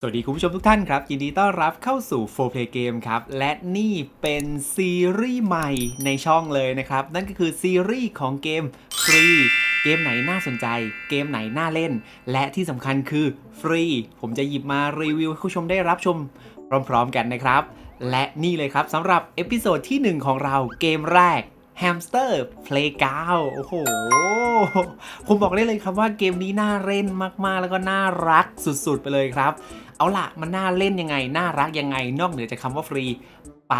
สวัสดีคุณผู้ชมทุกท่านครับ ยินดีต้อนรับเข้าสู่ 4 Play Game ครับ และนี่เป็นซีรีส์ใหม่ในช่องเลยนะครับ นั่นก็คือซีรีส์ของเกมฟรีเกมไหนน่าสนใจ เกมไหนน่าเล่น และที่สำคัญคือฟรี ผมจะหยิบมารีวิวให้คุณผู้ชมได้รับชมพร้อมๆกันนะครับ และนี่เลยครับสำหรับเอพิโซดที่ 1 ของเราเกมแรก Hamster Playground โอ้โห ผมบอกได้เลยครับว่าเกมนี้น่าเล่นมากๆ แล้วก็น่ารักสุดๆ ไปเลยครับ เอาล่ะ มันน่าเล่นยังไง น่ารักยังไง นอกเหนือจากคำว่าฟรี ไป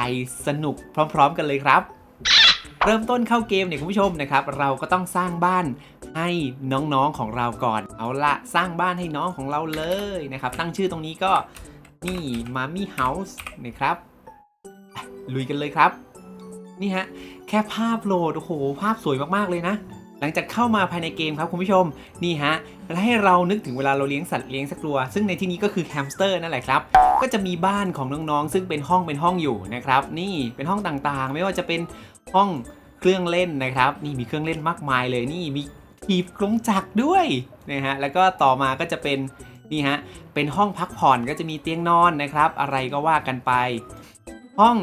สนุกพร้อมๆ กันเลยครับ เริ่มต้นเข้าเกมเนี่ยคุณผู้ชมนะครับ เราก็ต้องสร้างบ้านให้น้องๆของเราก่อน เอาละสร้างบ้านให้น้องของเราเลยนะครับ ตั้งชื่อตรงนี้ก็นี่มามี่เฮาส์นะครับ ลุยกันเลยครับ นี่ฮะ แค่ภาพโหลด โอ้โห ภาพสวยมากๆเลยนะ หลังจากเข้ามาภายในเกมครับคุณผู้ชม นี่ฮะ และให้เรานึกถึงเวลาเราเลี้ยงสัตว์เลี้ยงสักตัว ซึ่งในที่นี้ก็คือแฮมสเตอร์นั่นแหละครับ ก็จะมีบ้านของน้องๆ ซึ่งเป็นห้องเป็นห้องอยู่นะครับ นี่เป็นห้องต่างๆ ไม่ว่าจะเป็นห้องเครื่องเล่นนะครับ นี่มีเครื่องเล่นมากมายเลย นี่มีทีบกรงจักรด้วยนะฮะ แล้วก็ต่อมาก็จะเป็นนี่ฮะ เป็นห้องพักผ่อนก็จะมีเตียงนอนนะครับ อะไรก็ว่ากันไป ห้อง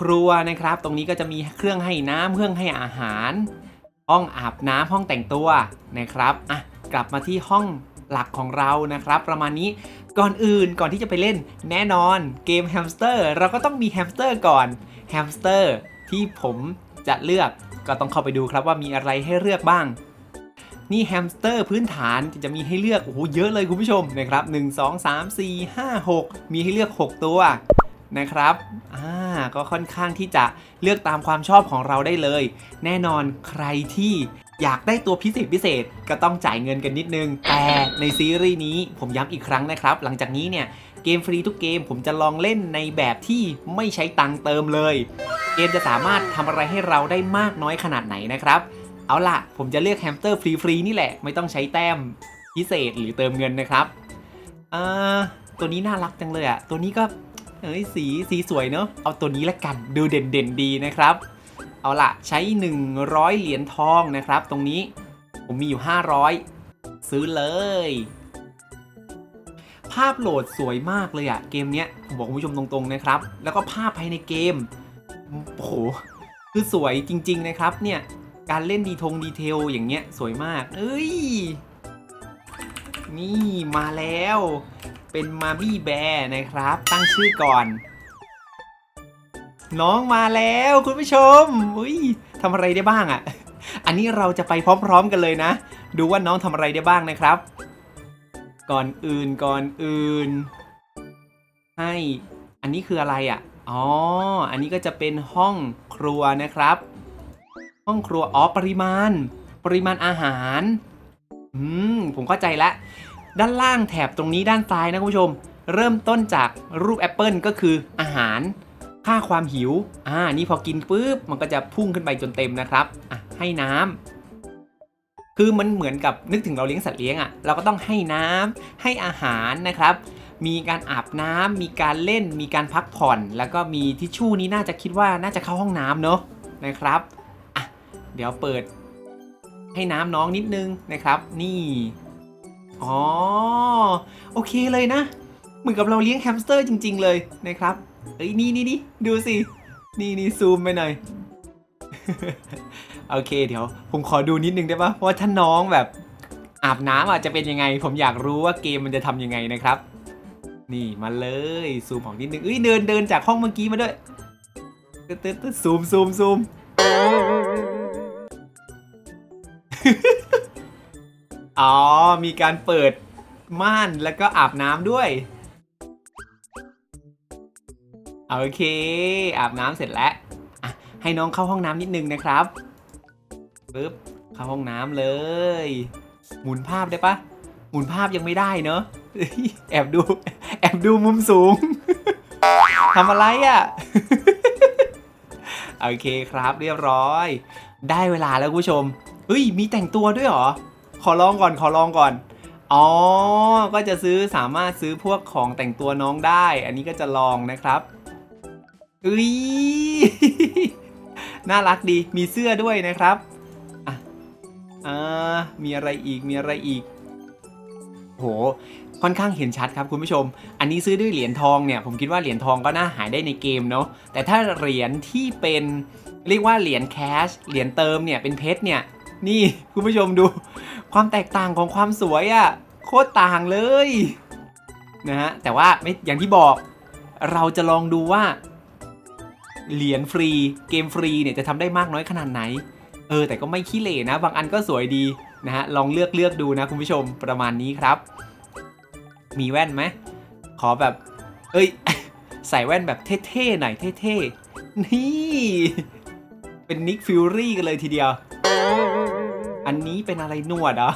ครัวนะครับ ตรงนี้ก็จะมีเครื่องให้น้ำเครื่องให้อาหาร ห้องอาบน้ำห้องแต่งตัวนะครับอะกลับมาที่ห้องหลักของเรานะครับ ประมาณนี้ก่อนอื่นก่อนที่จะไปเล่นแน่นอนเกมแฮมสเตอร์เราก็ต้องมีแฮมสเตอร์ก่อนแฮมสเตอร์ที่ผมจะเลือกก็ต้องเข้าไปดูครับว่ามีอะไรให้เลือกบ้าง นี่แฮมสเตอร์พื้นฐานจะมีให้เลือกโอ้โหเยอะเลยคุณผู้ชมนะครับ 1 2 3 4 5 6 มีให้เลือก 6 ตัว นะครับ อ่า ก็ค่อนข้างที่จะเลือกตามความชอบของเราได้เลย แน่นอนใครที่อยากได้ตัวพิเศษพิเศษก็ต้องจ่ายเงินกันนิดนึง แต่ในซีรีส์นี้ผมย้ำอีกครั้งนะครับ หลังจากนี้เนี่ยเกมฟรีทุกเกมผมจะลองเล่นในแบบที่ไม่ใช้ตังเติมเลย เกมจะสามารถทำอะไรให้เราได้มากน้อยขนาดไหนนะครับ เอาล่ะ ผมจะเลือกแฮมสเตอร์ฟรีๆนี่แหละ ไม่ต้องใช้แต้มพิเศษหรือเติมเงินนะครับ อ่า ตัวนี้น่ารักจังเลยอะตัวนี้ก็ เอ้ยสีสีสวยเนอะเอาตัวนี้ละกันดูเด่นๆดีนะครับ เอาละใช้ 100 เหรียญทองนะครับ ตรงนี้ผมมีอยู่ 500 ซื้อเลย ภาพโหลดสวยมากเลยอะเกมเนี้ยผมบอกคุณผู้ชมตรงๆนะครับ แล้วก็ภาพภายในเกมโอ้โหคือสวยจริง ๆนะครับเนี่ยการเล่นดีทงดีเทลอย่างเงี้ยสวยมาก เอ้ย นี่มาแล้ว เป็นมามี่แบร์นะครับ ตั้งชื่อก่อน น้องมาแล้วคุณผู้ชมอุ้ยทำอะไรได้บ้างอะ่ะ อันนี้เราจะไปพร้อมๆกันเลยนะ ดูว่าน้องทำอะไรได้บ้างนะครับ ก่อนอื่นก่อนอื่น ให้ อันนี้คืออะไรอะ่ะอ๋อ อันนี้ก็จะเป็นห้องครัวนะครับ ห้องครัวอ๋อปริมาณ ปริมาณอาหาร อืม ผมเข้าใจล้ว ด้านล่างแถบตรงนี้ด้านซ้ายนะคุณผู้ชม เริ่มต้นจากรูปแอปเปิลก็คืออาหาร ค่าความหิว อ่า นี่พอกินปุ๊บ มันก็จะพุ่งขึ้นไปจนเต็มนะครับ อะ ให้น้ำคือมันเหมือนกับนึกถึงเราเลี้ยงสัตว์เลี้ยงอะ่ะ เราก็ต้องให้น้ำให้อาหารนะครับ มีการอาบน้ำมีการเล่น มีการพักผ่อน แล้วก็มีทิชชู่นี้น่าจะคิดว่าน่าจะเข้าห้องน้ำเนอะนะครับอะเดี๋ยวเปิดให้น้ำน้องนิดนึงนะครับ นี่ อ๋อ โอเคเลยนะ เหมือนกับเราเลี้ยงแฮมสเตอร์จริง ๆ เลยนะครับ เอ้ยนี่นี่นี่ดูสิ นี่นี่ซูมไปหน่อย โอเคเดี๋ยว ผมขอดูนิดนึงได้ปะว่าถ้าน้องแบบอาบน้ำอาจจะเป็นยังไง ผมอยากรู้ว่าเกมมันจะทำยังไงนะครับ นี่มาเลยซูมของนิดนึงเอ้ยเดินเดินจากห้องเมื่อกี้มาด้วยตึ๊ดตึ๊ดตึ๊ดซูมซูมซูม อ๋อ มีการเปิดม่านแล้วก็อาบน้ำด้วย โอเค อาบน้ำเสร็จแล้วอะให้น้องเข้าห้องน้ำนิดนึงนะครับปึ๊บเข้าห้องน้ำเลย หมุนภาพได้ปะหมุนภาพยังไม่ได้เนอะแอบดู แอบดูมุมสูงทำอะไรอะ่ะ โอเคครับเรียบร้อย ได้เวลาแล้วคุณผู้ชมเฮ้ย มีแต่งตัวด้วยเหรอ ขอลองก่อนขอลองก่อน อ๋อ ก็จะซื้อสามารถซื้อพวกของแต่งตัวน้องได้ อันนี้ก็จะลองนะครับอุ้ยน่ารักดีมีเสื้อด้วยนะครับอะอ่ามีอะไรอีกมีอะไรอีก โหค่อนข้างเห็นชัดครับคุณผู้ชม อันนี้ซื้อด้วยเหรียญทองเนี่ยผมคิดว่าเหรียญทองก็น่าหายได้ในเกมเนาะ แต่ถ้าเหรียญที่เป็นเรียกว่าเหรียญแคช เหรียญเติมเนี่ยเป็นเพชรเนี่ย นี่คุณผู้ชมดู ความแตกต่างของความสวยอะ่ะโคตรต่างเลยนะฮะแต่ว่าไม่อย่างที่บอกเราจะลองดูว่า เหรียญฟรีเกมฟรีเนี่ยจะทำได้มากน้อยขนาดไหน เออแต่ก็ไม่ขี้เหร่นะ บางอันก็สวยดีนะฮะลองเลือกเลือกดูนะคุณผู้ชมประมาณนี้ครับ มีแว่นไหมขอแบบ เอ้ย ใส่แว่นแบบเท่ๆหน่อยเท่ๆนี่ เป็นนิกฟิลรี่กันเลยทีเดียว อันนี้เป็นอะไรหนวดเหรอ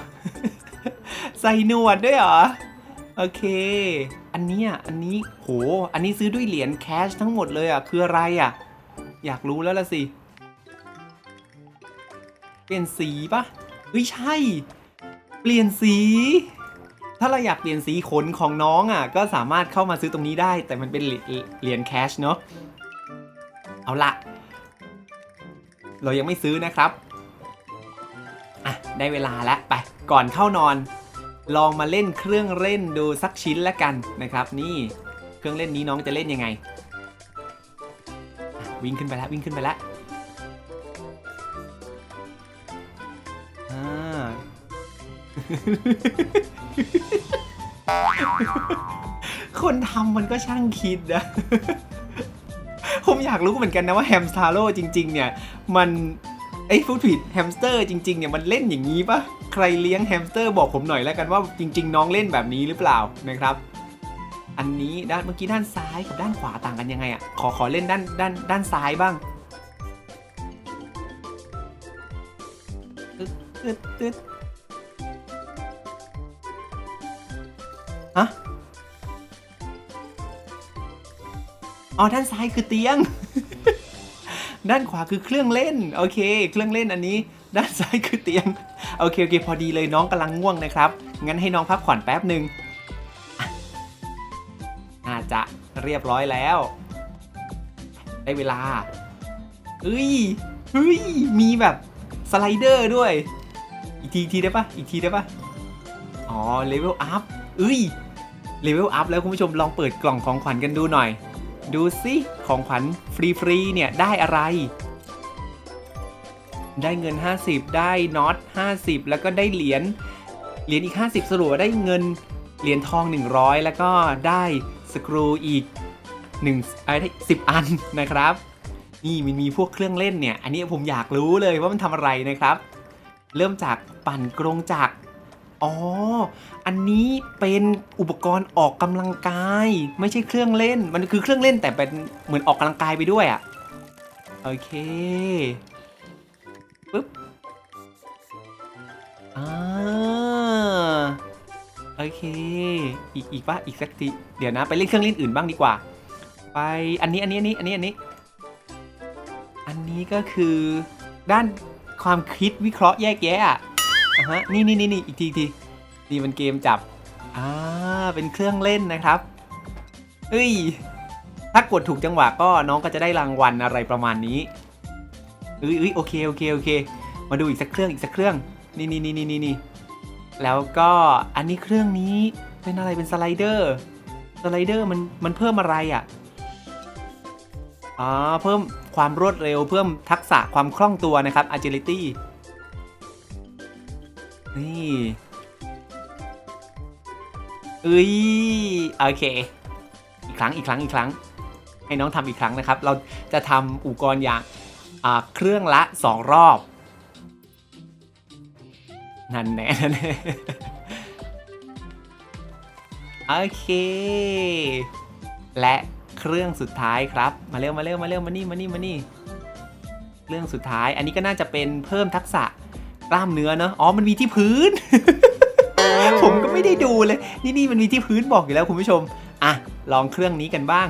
ใส่หนวดด้วยเหรอ โอเค อันนี้อันนี้โห อันนี้ซื้อด้วยเหรียญแคชทั้งหมดเลยอะ คืออะไรอะ อยากรู้แล้วละสิ เปลี่ยนสีปะเฮ้ยใช่ เปลี่ยนสี ถ้าเราอยากเปลี่ยนสีขนของน้องอะ ก็สามารถเข้ามาซื้อตรงนี้ได้ แต่มันเป็นเหรียญแคชเนาะ เอาละเรายังไม่ซื้อนะครับ ได้เวลาแล้วไปก่อนเข้านอน ลองมาเล่นเครื่องเล่นดูสักชิ้นแล้วกันนะครับ นี่เครื่องเล่นนี้น้องจะเล่นยังไง วิ่งขึ้นไปแล้ววิ่งขึ้นไปแล้วคนทำมันก็ช่างคิดนะผมอยากรู้เหมือนกันนะว่าแฮมสตาโร่จริง ๆ เนี่ย มัน ไอ้ฟูดผิดแฮมสเตอร์จริงๆเนี่ยมันเล่นอย่างนี้ปะใครเลี้ยงแฮมสเตอร์บอกผมหน่อยแล้วกันว่าจริง ๆ น้องเล่นแบบนี้หรือเปล่านะครับอันนี้ด้านเมื่อกี้ด้านซ้ายกับด้านขวาต่างกันยังไงอะ่ะขอขอเล่นด้านด้านด้านซ้ายบ้างตึ๊ดตึ๊ดตึ๊ดฮะอ๋อด้านซ้ายคือเตียง ด้านขวาคือเครื่องเล่น โอเค เครื่องเล่นอันนี้ ด้านซ้ายคือเตียง โอเค โอเค พอดีเลยน้องกำลังง่วงนะครับ งั้นให้น้องพักผ่อนแป๊บหนึ่งอะน่าจะเรียบร้อยแล้ว ได้เวลาเอ้ยเฮ้ย มีแบบสไลเดอร์ด้วย อีกทีทีได้ปะอีกทีได้ปะอ๋อ เลเวลอัพเอ้ย เลเวลอัพแล้วคุณผู้ชมลองเปิดกล่องของขวัญกันดูหน่อย ดูสิของขวัญฟรีๆเนี่ยได้อะไร ได้เงิน 50 ได้น็อต50 แล้วก็ได้เหรียญเหรียญอีก 50 สรุปว่าได้เงินเหรียญทอง 100 แล้วก็ได้สกรูอีก1ไอ้ได้10อันนะครับ นี่มันมีพวกเครื่องเล่นเนี่ย อันนี้ผมอยากรู้เลยว่ามันทำอะไรนะครับ เริ่มจากปั่นกรงจักร อ๋อ อันนี้เป็นอุปกรณ์ออกกำลังกาย ไม่ใช่เครื่องเล่น มันคือเครื่องเล่นแต่เป็นเหมือนออกกำลังกายไปด้วยอะ่ะ โอเคปึ๊บอ่าโอเค อีกอีกปะอีกสักทีเดี๋ยวนะไปเล่นเครื่องเล่นอื่นบ้างดีกว่า ไปอันนี้อันนี้อันนี้อันนี้อันนี้อันนี้ก็คือด้านความคิดวิเคราะห์แยกแยะ อะฮะนี่นี่นี่นี่อีกทีอีกทีนี่มันเกมจับอ่าเป็นเครื่องเล่นนะครับเฮ้ยถ้ากดถูกจังหวะก็น้องก็จะได้รางวัลอะไรประมาณนี้เอ้ยเอ้ยโอเคโอเคโอเค มาดูอีกสักเครื่องอีกสักเครื่องนี่นี่นี่นี่นี่นี่แล้วก็อันนี้เครื่องนี้เป็นอะไรเป็นสไลเดอร์สไลเดอร์มันมันเพิ่มอะไรอะอ๋อเพิ่มความรวดเร็วเพิ่มทักษะความคล่องตัวนะครับ agility นี่เอ้ยโอเค อีกครั้งอีกครั้งอีกครั้ง ให้น้องทำอีกครั้งนะครับ เราจะทำอุปกรณ์อย่างเครื่องละ2รอบ นั่นแน่นั่นแน่โอเค และเครื่องสุดท้ายครับ มาเร็วมาเร็วมาเร็วมานี่มานี่มานี่ เครื่องสุดท้าย อันนี้ก็น่าจะเป็นเพิ่มทักษะ กล้ามเนื้อเนอะอ๋อมันมีที่พื้น ผมก็ไม่ได้ดูเลย นี่นี่มันมีที่พื้นบอกอยู่แล้วคุณผู้ชม อะ ลองเครื่องนี้กันบ้าง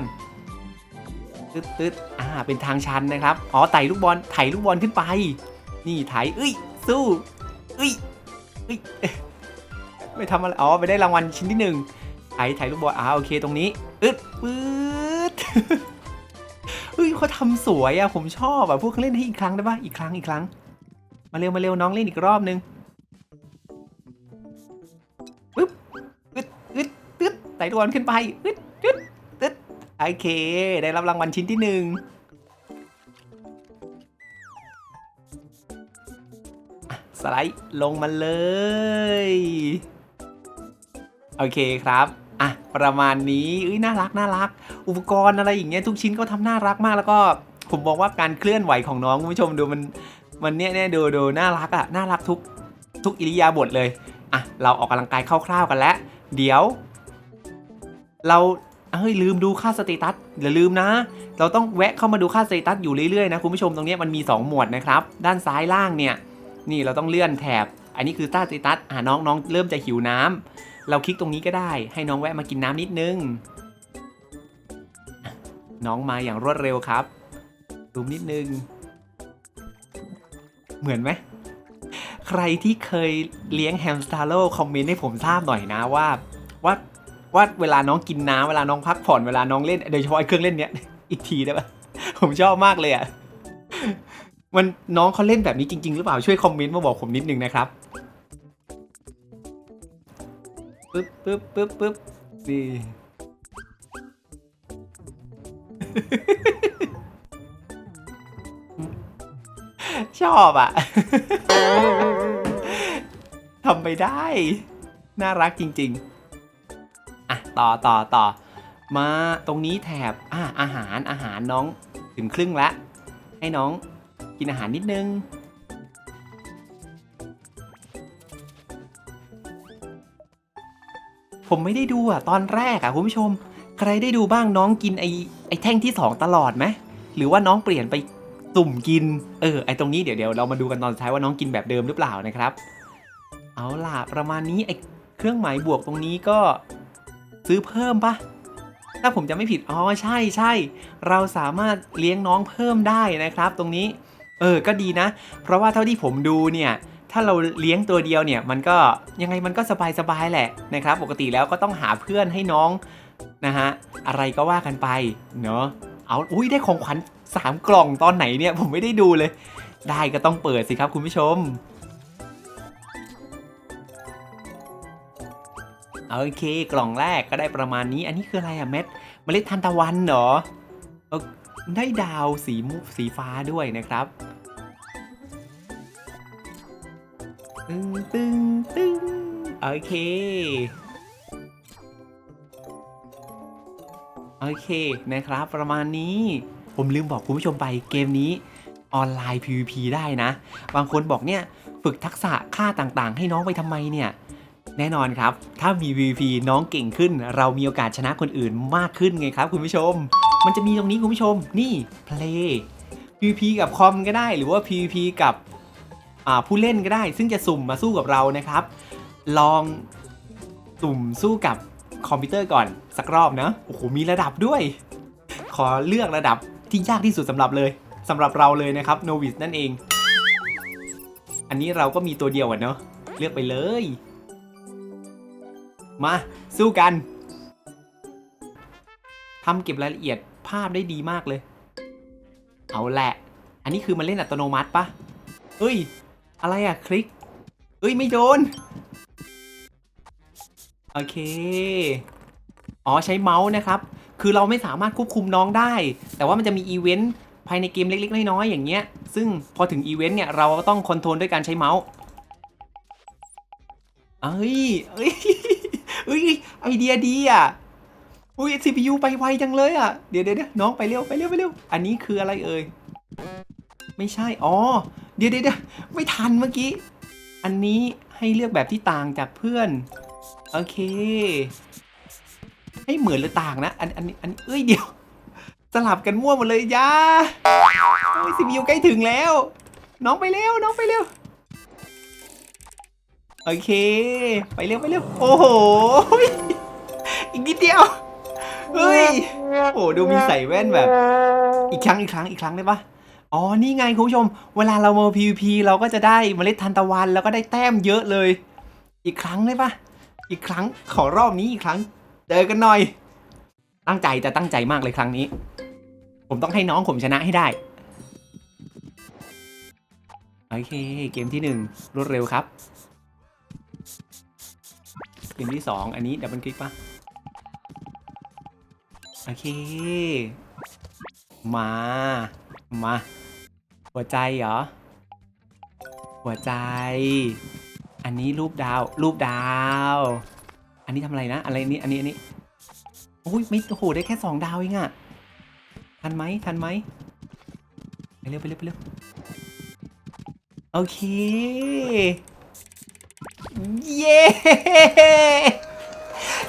ตึ๊ดตึ๊ดอ่า เป็นทางชันนะครับ อ๋อ ไต่ลูกบอล ไถลูกบอลขึ้นไป นี่ไถเอ้ย สู้เอ้ยเอ้ย ไม่ทำอะไร อ๋อ ไปได้รางวัลชิ้นที่หนึ่งไถไถลูกบอล อ่า โอเค ตรงนี้อึดปื๊ดเฮ้ยเขาทำสวยอะผมชอบอะพวกเล่นให้อีกครั้งได้ปะอีกครั้ง อีกครั้ง มาเร็วมาเร็วน้องเล่นอีกรอบนึงปึ๊บอึดอึดตึ๊ดไตัวขึ้นไปอึดอึดอึดโอเค ได้รับรางวัลชิ้นที่หนึ่งสไลด์ลงมาเลย โอเคครับอะประมาณนี้อุ้ยน่ารักน่ารัก อุปกรณ์อะไรอย่างเงี้ยทุกชิ้นก็ทำน่ารักมากแล้วก็ผมบอกว่าการเคลื่อนไหวของน้องคุณผู้ชมดูมัน มันเนี้ยเนี่ยดูดูน่ารักอะน่ารักทุกทุกอิริยาบถเลยอะเราออกกำลังกายคร่าวๆกันแล้ว เดี๋ยว เราเฮ้ยลืมดูค่าสเตตัสอย่าลืมนะ เราต้องแวะเข้ามาดูค่าสเตตัสอยู่เรื่อยๆนะคุณผู้ชมตรงนี้มันมี 2 หมวดนะครับ ด้านซ้ายล่างเนี่ย นี่เราต้องเลื่อนแถบ อันนี้คือค่าสเตตัสอะน้องน้องเริ่มจะหิวน้ำเราคลิกตรงนี้ก็ได้ ให้น้องแวะมากินน้ำนิดนึง น้องมาอย่างรวดเร็วครับซูมนิดนึง เหมือนไหม ใครที่เคยเลี้ยงแฮมสตาร์โลคอมเมนต์ให้ผมทราบหน่อยนะว่าว่าว่าเวลาน้องกินน้ำเวลาน้องพักผ่อนเวลาน้องเล่นโดยเฉพาะไอเครื่องเล่นเนี้ยอีกทีได้ปะผมชอบมากเลยอะมันน้องเขาเล่นแบบนี้จริง ๆ หรือเปล่าช่วยคอมเมนต์มาบอกผมนิดนึงนะครับปึ๊บปึ๊บปึ๊บปึ๊บนี่ ชอบอะทำไปได้ น่ารักจริง ๆ อะ ต่อต่อต่อ มาตรงนี้แถบอะอาหารอาหารน้องถึงครึ่งแล้วให้น้องกินอาหารนิดนึง ผมไม่ได้ดูอะ ตอนแรกอะคุณผู้ชม ใครได้ดูบ้างน้องกินไอไอแท่งที่2ตลอดไหม หรือว่าน้องเปลี่ยนไป ตุ่มกิน เออ ไอตรงนี้เดี๋ยวเดี๋ยวเรามาดูกันตอนสุดท้ายว่าน้องกินแบบเดิมหรือเปล่านะครับ เอาล่ะ ประมาณนี้ไอเครื่องหมายบวกตรงนี้ก็ซื้อเพิ่มปะถ้าผมจะไม่ผิด อ๋อ ใช่ใช่ เราสามารถเลี้ยงน้องเพิ่มได้นะครับ ตรงนี้ เออ ก็ดีนะ เพราะว่าเท่าที่ผมดูเนี่ย ถ้าเราเลี้ยงตัวเดียวเนี่ย มันก็ยังไงมันก็สบายสบายๆแหละนะครับ ปกติแล้วก็ต้องหาเพื่อนให้น้องนะฮะ อะไรก็ว่ากันไป เนาะ เอาอุ้ยได้ของขวัญสามกล่องตอนไหนเนี่ยผมไม่ได้ดูเลย ได้ก็ต้องเปิดสิครับคุณผู้ชมโอเคกล่องแรกก็ได้ประมาณนี้อันนี้คืออะไรอะเม็ดเมล็ดทานตะวันเหรอออได้ดาวสีมุกสีฟ้าด้วยนะครับตึงตึงตึงโอเค โอเคนะครับ ประมาณนี้ผมลืมบอกคุณผู้ชมไปเกมนี้ออนไลน์ PVP ได้นะ บางคนบอกเนี่ยฝึกทักษะค่าต่างๆ ให้น้องไปทำไมเนี่ย แน่นอนครับ ถ้ามี PVP น้องเก่งขึ้น เรามีโอกาสชนะคนอื่นมากขึ้นไงครับ คุณผู้ชม มันจะมีตรงนี้คุณผู้ชม นี่ Play PVP กับคอมก็ได้ หรือว่า PVP กับผู้เล่นก็ได้ ซึ่งจะสุ่มมาสู้กับเรานะครับ ลองสุ่มสู้กับ คอมพิวเตอร์ก่อนสักรอบนะโอ้โหมีระดับด้วย ขอเลือกระดับที่ยากที่สุดสำหรับเลยสำหรับเราเลยนะครับโนวิสนั่นเอง อันนี้เราก็มีตัวเดียวอะเนาะเลือกไปเลย มาสู้กันทำเก็บรายละเอียดภาพได้ดีมากเลย เอาแหละ อันนี้คือมันเล่นอัตโนมัติปะเฮ้ย อะไรอะคลิกเอ้ย ไม่โดน โอเค อ๋อใช้เมาส์นะครับ คือเราไม่สามารถควบคุมน้องได้ แต่ว่ามันจะมีอีเวนต์ภายในเกมเล็กๆ น้อยๆ อย่างเงี้ย ซึ่งพอถึงอีเวนต์เนี่ยเราก็ต้องคอนโทรลด้วยการใช้เมาส์เอ้ยเอ้ยเอ้ยไอเดียดีอะอุ้ย CPU ไปไวจังเลยอะ เดี๋ยวเดี๋ยวเดี๋ยวน้องไปเร็วไปเร็วไปเร็ว อันนี้คืออะไรเอ่ย ไม่ใช่ อ๋อ เดี๋ยวเดี๋ยวเดี๋ยวไม่ทันเมื่อกี้ อันนี้ให้เลือกแบบที่ต่างจากเพื่อน โอเค ให้เหมือนหรือต่างนะ อันอันนี้อันนี้เอ้ยเดี๋ยว สลับกันมั่วหมดเลยยาโอ้ยซีพียูใกล้ถึงแล้ว น้องไปเร็วน้องไปเร็ว โอเค ไปเร็วไปเร็ว โอ้โห อีกนิดเดียว เฮ้ย โอ้ดูมีใส่แว่นแบบ อีกครั้งอีกครั้งอีกครั้งได้ปะอ๋อ นี่ไงคุณผู้ชม เวลาเรามา PVP เราก็จะได้เมล็ดทานตะวัน แล้วก็ได้แต้มเยอะเลย อีกครั้งได้ปะ อีกครั้งขอรอบนี้อีกครั้ง เจอกันหน่อย ตั้งใจจะตั้งใจมากเลยครั้งนี้ ผมต้องให้น้องผมชนะให้ได้ โอเค เกมที่หนึ่งรวดเร็วครับ เกมที่สองอันนี้ดับเบิลคลิกปะโอเค มา มา หัวใจเหรอ หัวใจ อันนี้รูปดาว รูปดาว อันนี้ทำอะไรนะ อะไรนี้ อันนี้ อันนี้ โอ้ย ไม่ โอ้โห ได้แค่สองดาวเองอะทันไหมทันไหมไปเร็วไปเร็วไปเร็ว โอเค เย้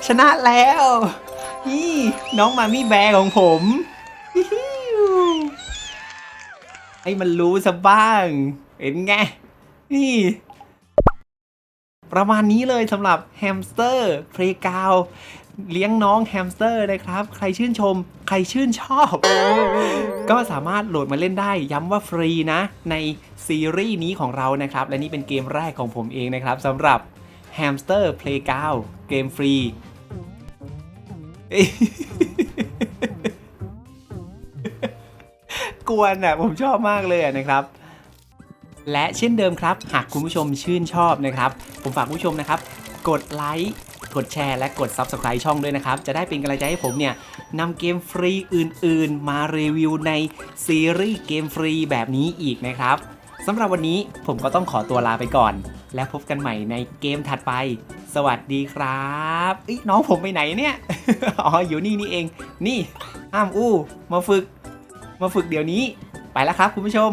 ชนะแล้ว นี่ น้องมามี่แบร์ของผมฮิฮิวให้มันรู้ซะบ้าง เห็นไง นี่ ประมาณนี้เลยสำหรับแฮมสเตอร์เพลกาวเลี้ยงน้องแฮมสเตอร์นะครับ ใครชื่นชม ใครชื่นชอบ ก็สามารถโหลดมาเล่นได้ ย้ำว่าฟรีนะ ในซีรีส์นี้ของเรานะครับ และนี่เป็นเกมแรกของผมเองนะครับสำหรับ Hamster Playground เกมฟรี กวนอะ ผมชอบมากเลยนะครับ และเช่นเดิมครับ หากคุณผู้ชมชื่นชอบนะครับ ผมฝากผู้ชมนะครับ กดไลค์กดแชร์และกด Subscribe ช่องด้วยนะครับ จะได้เป็นกำลังใจให้ผมเนี่ยนำเกมฟรีอื่นๆ มารีวิวในซีรีส์เกมฟรีแบบนี้อีกนะครับสำหรับวันนี้ผมก็ต้องขอตัวลาไปก่อน แล้วพบกันใหม่ในเกมถัดไป สวัสดีครับอ้น้องผมไปไหนเนี่ย อ๋อ อยู่นี่นี่เอง นี่ห้ามอู้ มาฝึก มาฝึกเดี๋ยวนี้ ไปแล้วครับคุณผู้ชม